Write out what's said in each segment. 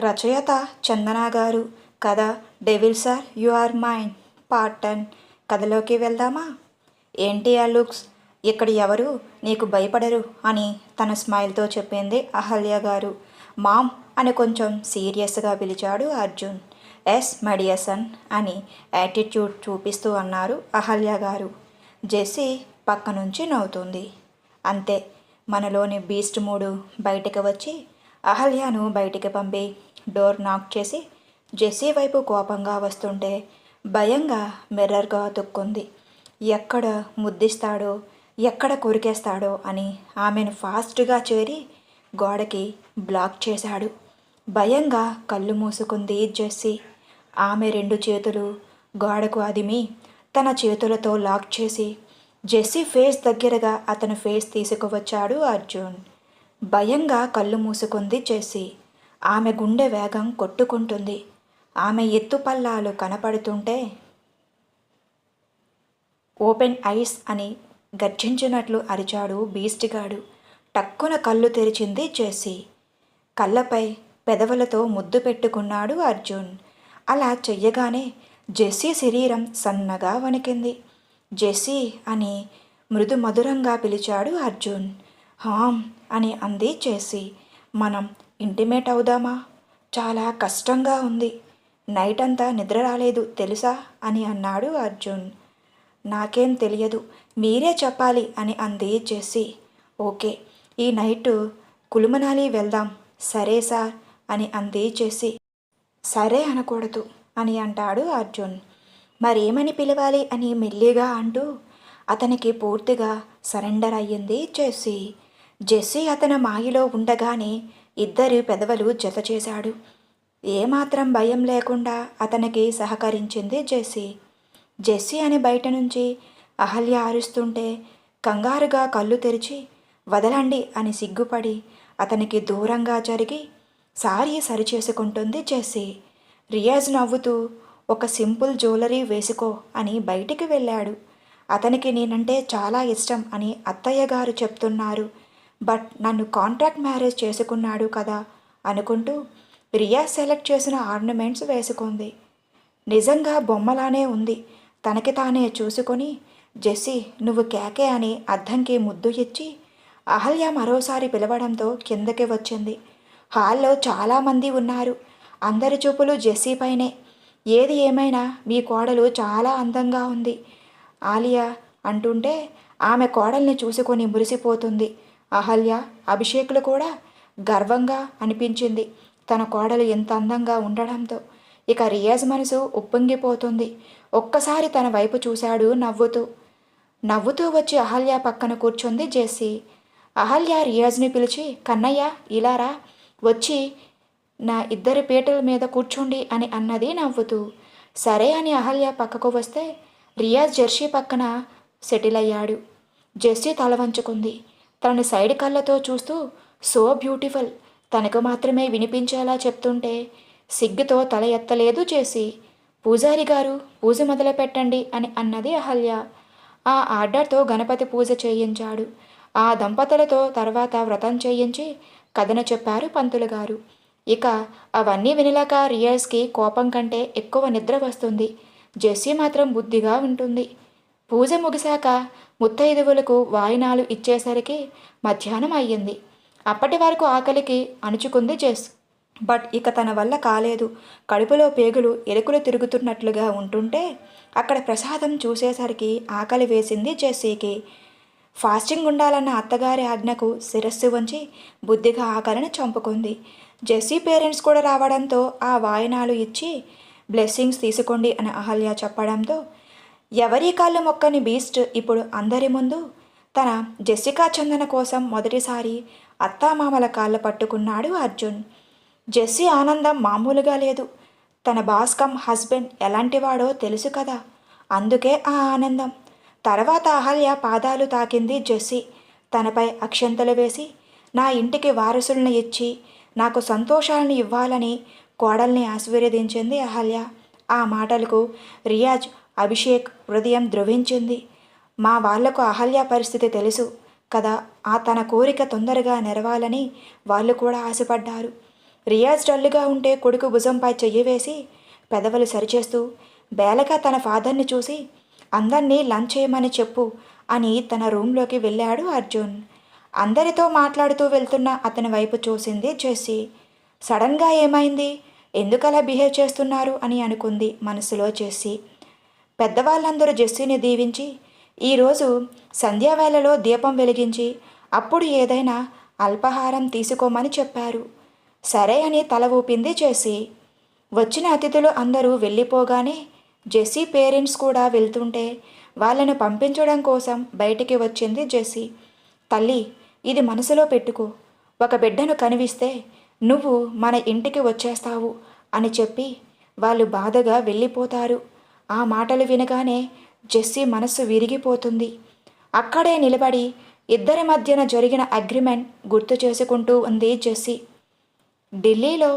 రచయిత చందన గారు. కథ devil sir you are mine part ten కథలోకి వెళ్దామా? ఏంటి ఆ లుక్స్? ఇక్కడ ఎవరు? నీకు భయపడరు అని తన స్మైల్తో చెప్పింది అహల్య గారు. మామ్ అని కొంచెం సీరియస్గా పిలిచాడు అర్జున్. ఎస్ మడియసన్ అని యాటిట్యూడ్ చూపిస్తూ అన్నారు అహల్య గారు. జెస్సీ పక్క నుంచి నవ్వుతుంది. అంతే మనలోని బీస్ట్ మూడు బయటకు వచ్చి అహల్యను బయటికి పంపి డోర్ నాక్ చేసి జెస్సీ వైపు కోపంగా వస్తుంటే భయంగా మిర్రర్గా తొక్కుంది ఎక్కడ ముద్దిస్తాడో ఎక్కడ కొరికేస్తాడో అని ఆమెను ఫాస్ట్గా చేరి గోడకి బ్లాక్ చేశాడు. భయంగా కళ్ళు మూసుకుంది జెస్సీ ఆమె రెండు చేతులు గోడకు అదిమి తన చేతులతో లాక్ చేసి జెస్సీ ఫేస్ దగ్గరగా అతని ఫేస్ తీసుకువచ్చాడు అర్జున్. భయంగా కళ్ళు మూసుకుంది జెస్సీ ఆమె గుండె వేగం కొట్టుకుంటుంది. ఆమె ఎత్తుపల్లాలు కనపడుతుంటే ఓపెన్ ఐస్ అని గర్జించినట్లు అరిచాడు బీస్టిగాడు. టక్కున కళ్ళు తెరిచింది చేసి కళ్ళపై పెదవులతో ముద్దు పెట్టుకున్నాడు అర్జున్. అలా చెయ్యగానే జెస్సీ శరీరం సన్నగా వణికింది. జెస్సీ అని మృదు మధురంగా పిలిచాడు అర్జున్. హామ్ అని అంది చేసి మనం ఇంటిమేట్ అవుదామా? చాలా కష్టంగా ఉంది. నైట్ అంతా నిద్ర రాలేదు తెలుసా? అని అన్నాడు అర్జున్. నాకేం తెలియదు. మీరే చెప్పాలి అని అంది జెస్సీ. ఓకే ఈ నైట్ కులుమనాలి వెళ్దాం. సరే సార్ అని అంది జెస్సీ. సరే అనకూడదు అని అంటాడు అర్జున్. మరేమని పిలవాలి అని మెల్లిగా అంటూ అతనికి పూర్తిగా సరెండర్ అయ్యింది జెస్సీ. జెస్సీ అతని మాయలో ఉండగానే ఇద్దరి పెదవులు జత చేశాడు. ఏమాత్రం భయం లేకుండా అతనికి సహకరించింది జెస్సీ. జెస్సీ అని బయట నుంచి అహల్య అరుస్తుంటే కంగారుగా కళ్ళు తెరిచి వదలండి అని సిగ్గుపడి అతనికి దూరంగా జరిగి సారీ సరిచేసుకుంటుంది జెస్సీ. రియాజ్ నవ్వుతూ ఒక సింపుల్ జ్యువెలరీ వేసుకో అని బయటికి వెళ్ళాడు. అతనికి నేనంటే చాలా ఇష్టం అని అత్తయ్య గారు చెప్తున్నారు. బట్ నన్ను కాంట్రాక్ట్ మ్యారేజ్ చేసుకున్నాడు కదా అనుకుంటూ రియా సెలెక్ట్ చేసిన ఆర్నమెంట్స్ వేసుకుంది. నిజంగా బొమ్మలానే ఉంది. తనకి తానే చూసుకొని జెస్సీ నువ్వు కేకే అని అద్దంకి ముద్దు ఇచ్చి అహల్య మరోసారి పిలవడంతో కిందకి వచ్చింది. హాల్లో చాలామంది ఉన్నారు. అందరి చూపులు జెస్సీ పైనే. ఏది ఏమైనా మీ కోడలు చాలా అందంగా ఉంది. ఆలియా అంటుంటే ఆమె కోడల్ని చూసుకొని మురిసిపోతుంది. అహల్య అభిషేకులు కూడా గర్వంగా అనిపించింది. తన కోడలు ఎంత అందంగా ఉండడంతో. ఇక రియాజ్ మనసు ఉప్పొంగిపోతుంది. ఒక్కసారి తన వైపు చూశాడు నవ్వుతూ. నవ్వుతూ వచ్చి అహల్య పక్కన కూర్చుంది జెస్సీ. అహల్య రియాజ్ని పిలిచి కన్నయ్య ఇలారా వచ్చి నా ఇద్దరి పీటల మీద కూర్చోండి అని అన్నది నవ్వుతూ. సరే అని అహల్య పక్కకు వస్తే రియాజ్ జెర్సీ పక్కన సెటిల్ అయ్యాడు. జెర్సీ తల వంచుకుంది. తనని సైడ్ కళ్ళతో చూస్తూ సో బ్యూటిఫుల్. తనకు మాత్రమే వినిపించేలా చెప్తుంటే సిగ్గుతో తల ఎత్తలేదు చేసి పూజారి గారు పూజ మొదలు పెట్టండి అని అన్నది అహల్య. ఆ ఆర్డర్తో గణపతి పూజ చేయించాడు. ఆ దంపతులతో తర్వాత వ్రతం చేయించి కథను చెప్పారు పంతులు గారు. ఇక అవన్నీ వినలేక రియాజ్కి కోపం కంటే ఎక్కువ నిద్ర వస్తుంది. జెస్సీ మాత్రం బుద్ధిగా ఉంటుంది. పూజ ముగిశాక ముత్తైదువులకు వాయినాలు ఇచ్చేసరికి మధ్యాహ్నం అయ్యింది. అప్పటి వరకు ఆకలికి అణుచుకుంది జెస్. బట్ ఇక తన వల్ల కాలేదు. కడుపులో పేగులు ఎలుకలు తిరుగుతున్నట్లుగా ఉంటుంటే అక్కడ ప్రసాదం చూసేసరికి ఆకలి వేసింది జెస్సీకి ఫాస్టింగ్ ఉండాలన్న అత్తగారి ఆజ్ఞకు శిరస్సు వంచి బుద్ధిగా ఆకలిని చంపుకుంది. జెస్సీ పేరెంట్స్ కూడా రావడంతో ఆ వాయనాలు ఇచ్చి బ్లెస్సింగ్స్ తీసుకోండి అని అహల్య చెప్పడంతో ఎవరి కాళ్ళు మొక్కని బీస్ట్ ఇప్పుడు అందరి ముందు? తన జెస్సికా చందన కోసం మొదటిసారి అత్తామామల కాళ్ళ పట్టుకున్నాడు అర్జున్. జెస్సీ ఆనందం మామూలుగా లేదు. తన బాస్ హస్బెండ్ ఎలాంటివాడో తెలుసు కదా. అందుకే ఆ ఆనందం. తర్వాత అహల్య పాదాలు తాకింది జెస్సీ. తనపై అక్షంతలు వేసి నా ఇంటికి వారసుల్ని ఇచ్చి నాకు సంతోషాలను ఇవ్వాలని కోడల్ని ఆశీర్వదించింది అహల్య. ఆ మాటలకు రియాజ్ అభిషేక్ హృదయం ద్రవించింది. మా వాళ్ళకు అహల్య పరిస్థితి తెలుసు కదా ఆ తన కోరిక తొందరగా నెరవాలని వాళ్ళు కూడా ఆశపడ్డారు. రియాజ్ డల్లుగా ఉంటే కొడుకు భుజంపై చెయ్యి వేసి పెదవులు సరిచేస్తూ బేలగా తన ఫాదర్ని చూసి అందరినీ లంచ్ చేయమని చెప్పు అని తన రూంలోకి వెళ్ళాడు అర్జున్. అందరితో మాట్లాడుతూ వెళ్తున్న అతని వైపు చూసింది జెస్సీ. సడన్గా ఏమైంది? ఎందుకలా బిహేవ్ చేస్తున్నారు? అని అనుకుంది మనసులో చేసి పెద్దవాళ్ళందరూ జెస్సీని దీవించి ఈరోజు సంధ్యావేళలో దీపం వెలిగించి అప్పుడు ఏదైనా అల్పాహారం తీసుకోమని చెప్పారు. సరే అని తల ఊపింది జెస్సీ. వచ్చిన అతిథులు అందరూ వెళ్ళిపోగానే జెస్సీ పేరెంట్స్ కూడా వెళ్తుంటే వాళ్ళను పంపించడం కోసం బయటికి వచ్చింది జెస్సీ. తల్లి ఇది మనసులో పెట్టుకో. ఒక బిడ్డను కనివిస్తే నువ్వు మన ఇంటికి వచ్చేస్తావు అని చెప్పి వాళ్ళు బాధగా వెళ్ళిపోతారు. ఆ మాటలు వినగానే జెస్సీ మనస్సు విరిగిపోతుంది. అక్కడే నిలబడి ఇద్దరి మధ్యన జరిగిన అగ్రిమెంట్ గుర్తు చేసుకుంటూ ఉంది జెస్సీ. ఢిల్లీలో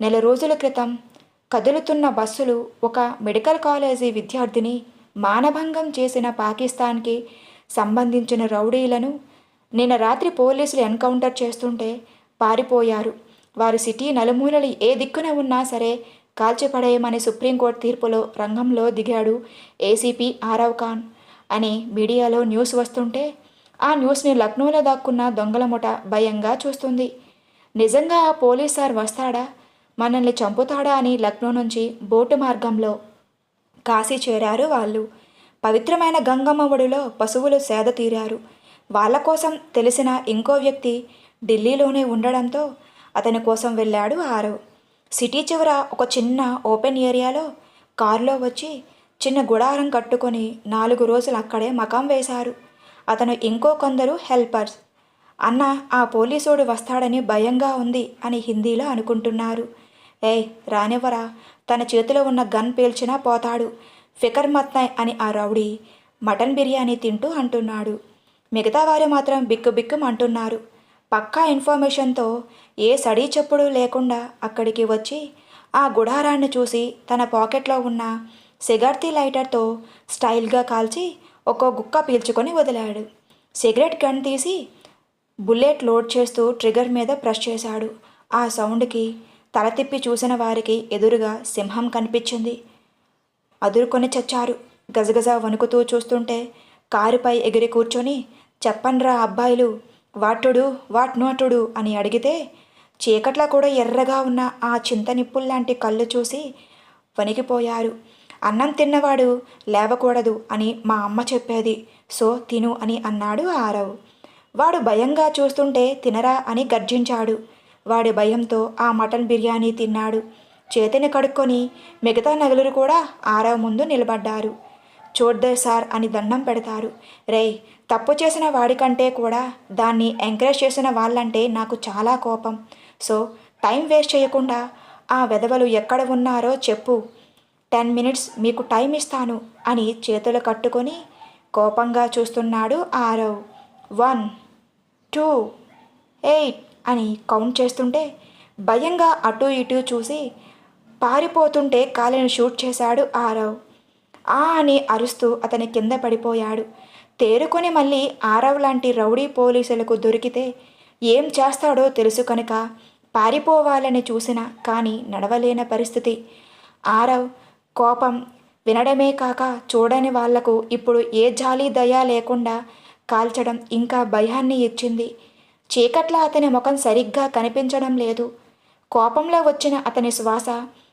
నెల రోజుల క్రితం కదులుతున్న బస్సులు ఒక మెడికల్ కాలేజీ విద్యార్థిని మానభంగం చేసిన పాకిస్తాన్కి సంబంధించిన రౌడీలను నిన్న రాత్రి పోలీసులు ఎన్కౌంటర్ చేస్తుంటే పారిపోయారు. వారు సిటీ నలుమూలలు ఏ దిక్కున ఉన్నా సరే కాల్చిపడేయమని సుప్రీంకోర్టు తీర్పులో రంగంలో దిగాడు ఏసీపీ ఆరవ్ ఖాన్. అని మీడియాలో న్యూస్ వస్తుంటే ఆ న్యూస్ని లక్నోలో దాక్కున్న దొంగల ముఠ భయంగా చూస్తుంది. నిజంగా ఆ పోలీస్ సార్ వస్తాడా? మనల్ని చంపుతాడా అని లక్నో నుంచి బోటు మార్గంలో కాశీ చేరారు వాళ్ళు. పవిత్రమైన గంగమ్మ ఒడిలో పశువులు సేద తీరారు. వాళ్ళ కోసం తెలిసిన ఇంకో వ్యక్తి ఢిల్లీలోనే ఉండడంతో అతని కోసం వెళ్ళాడు ఆరవ్. సిటీ చివర ఒక చిన్న ఓపెన్ ఏరియాలో కారులో వచ్చి చిన్న గుడారం కట్టుకొని నాలుగు రోజులు అక్కడే మకాం వేశారు. అతను ఇంకో కొందరు హెల్పర్స్. అన్న ఆ పోలీసోడు వస్తాడని భయంగా ఉంది అని హిందీలో అనుకుంటున్నారు. ఏయ్ రానివ్వరా. తన చేతిలో ఉన్న గన్ పేల్చినా పోతాడు. ఫికర్ మత్నాయ్ అని ఆ రౌడీ మటన్ బిర్యానీ తింటూ అంటున్నాడు. మిగతా వారు మాత్రం బిక్కు బిక్కుం అంటున్నారు పక్కా ఇన్ఫర్మేషన్తో ఏ సడీ చెప్పుడు లేకుండా అక్కడికి వచ్చి ఆ గుడారాన్ని చూసి తన పాకెట్లో ఉన్న సిగర్తీ లైటర్తో స్టైల్గా కాల్చి ఒక్కో గుక్క పీల్చుకొని వదిలాడు. సిగరెట్ గన్ తీసి బుల్లెట్ లోడ్ చేస్తూ ట్రిగర్ మీద ప్రెస్ చేశాడు. ఆ సౌండ్కి తల తిప్పి చూసిన వారికి ఎదురుగా సింహం కనిపించింది. అదురుకొని చచ్చారు. గజగజ వణుకుతూ చూస్తుంటే కారుపై ఎగిరి కూర్చొని చెప్పండ్రా అబ్బాయిలు వాటుడు వాట్నోటుడు అని అడిగితే చీకట్లో కూడా ఎర్రగా ఉన్న ఆ చింత నిప్పుల్లాంటి కళ్ళు చూసి వణికిపోయారు. అన్నం తిన్నవాడు లేవకూడదు అని మా అమ్మ చెప్పేది. సో తిను అని అన్నాడు ఆరవ్. వాడు భయంగా చూస్తుంటే తినరా అని గర్జించాడు. వాడి భయంతో ఆ మటన్ బిర్యానీ తిన్నాడు. చేతిని కడుక్కొని మిగతా నగలురు కూడా ఆరవ్ ముందు నిలబడ్డారు. చూడ్డే సార్ అని దండం పెడతారు. రేయ్ తప్పు చేసిన వాడికంటే కూడా దాన్ని ఎంకరేజ్ చేసిన వాళ్ళంటే నాకు చాలా కోపం. సో టైం వేస్ట్ చేయకుండా ఆ వెధవలు ఎక్కడ ఉన్నారో చెప్పు. టెన్ మినిట్స్ మీకు టైం ఇస్తాను అని చేతులు కట్టుకొని కోపంగా చూస్తున్నాడు ఆరవ్. వన్ టూ ఎయిట్ అని కౌంట్ చేస్తుంటే భయంగా అటు ఇటు చూసి పారిపోతుంటే కాలిని షూట్ చేశాడు ఆరవ్. ఆ అని అరుస్తూ అతని కింద పడిపోయాడు. తేరుకొని మళ్ళీ ఆరవ్ లాంటి రౌడీ పోలీసులకు దొరికితే ఏం చేస్తాడో తెలుసు కనుక పారిపోవాలని చూసిన కానీ నడవలేని పరిస్థితి. ఆరవ్ కోపం వినడమే కాక చూడని వాళ్ళకు ఇప్పుడు ఏ జాలి దయా లేకుండా కాల్చడం ఇంకా భయాన్ని ఇచ్చింది. చీకట్ల అతని ముఖం సరిగ్గా కనిపించడం లేదు. కోపంలో వచ్చిన అతని శ్వాస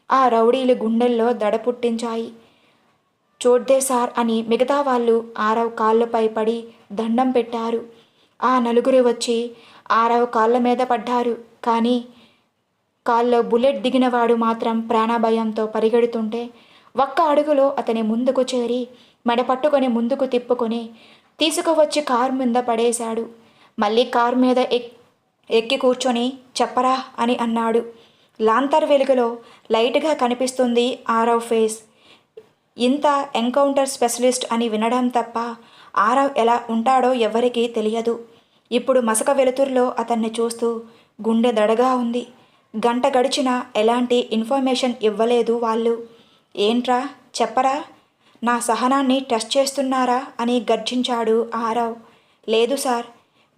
ఆ రౌడీలు గుండెల్లో దడ పుట్టించాయి. చూడ్దే సార్ అని మిగతా వాళ్ళు ఆరవ కాళ్ళపై పడి దండం పెట్టారు. ఆ నలుగురు వచ్చి ఆరవ కాళ్ళ మీద పడ్డారు. కానీ కాల్లో బుల్లెట్ దిగినవాడు మాత్రం ప్రాణభయంతో పరిగెడుతుంటే ఒక్క అడుగులో అతని ముందుకు చేరి మెడ పట్టుకొని ముందుకు తిప్పుకొని తీసుకువచ్చి కారు మీద పడేశాడు. మళ్ళీ కారు మీద ఎక్ ఎక్కి కూర్చొని చెప్పరా అని అన్నాడు. లాంతర్ వెలుగులో లైట్గా కనిపిస్తుంది ఆరవ్ ఫేస్. ఇంత ఎన్కౌంటర్ స్పెషలిస్ట్ అని వినడం తప్ప ఆరవ్ ఎలా ఉంటాడో ఎవరికీ తెలియదు. ఇప్పుడు మసక వెలుతురులో అతన్ని చూస్తూ గుండె దడగా ఉంది. గంట గడిచినా ఎలాంటి ఇన్ఫర్మేషన్ ఇవ్వలేదు వాళ్ళు. ఏంట్రా? చెప్పరా? నా సహనాన్ని టెస్ట్ చేస్తున్నారా? అని గర్జించాడు ఆరవ్. లేదు సార్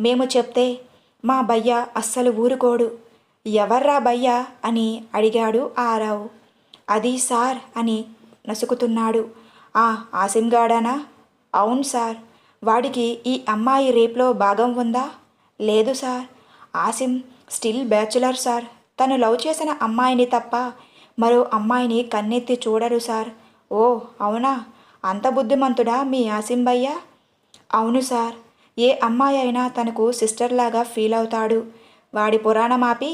మేము చెప్తే మా భయ్య అస్సలు ఊరుకోడు. ఎవర్రా భయ్యా? అని అడిగాడు ఆరావు. అది సార్ అని నసుకుతున్నాడు. ఆ ఆసింగాడానా అవును సార్. వాడికి ఈ అమ్మాయి రేప్లో భాగం ఉందా? లేదు sir. Asim still bachelor sir. తను లవ్ చేసిన అమ్మాయిని తప్ప మరో అమ్మాయిని కన్నెత్తి చూడరు సార్. ఓ అవునా? అంత బుద్ధిమంతుడా మీ ఆసిం భయ్య? అవును సార్. ఏ అమ్మాయి అయినా తనకు సిస్టర్ లాగా ఫీల్ అవుతాడు. వాడి పురాణమాపి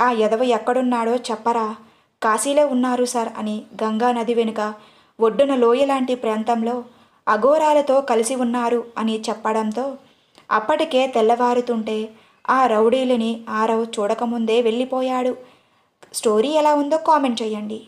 ఆ ఎదవ ఎక్కడున్నాడో చెప్పరా. కాశీలో ఉన్నారు సార్ అని గంగా నది వెనుక ఒడ్డున లోయ లాంటి ప్రాంతంలో అఘోరాలతో కలిసి ఉన్నారు అని చెప్పడంతో అప్పటికే తెల్లవారుతుంటే ఆ రౌడీలని ఆరవ్ చూడకముందే వెళ్ళిపోయాడు. స్టోరీ ఎలా ఉందో కామెంట్ చేయండి.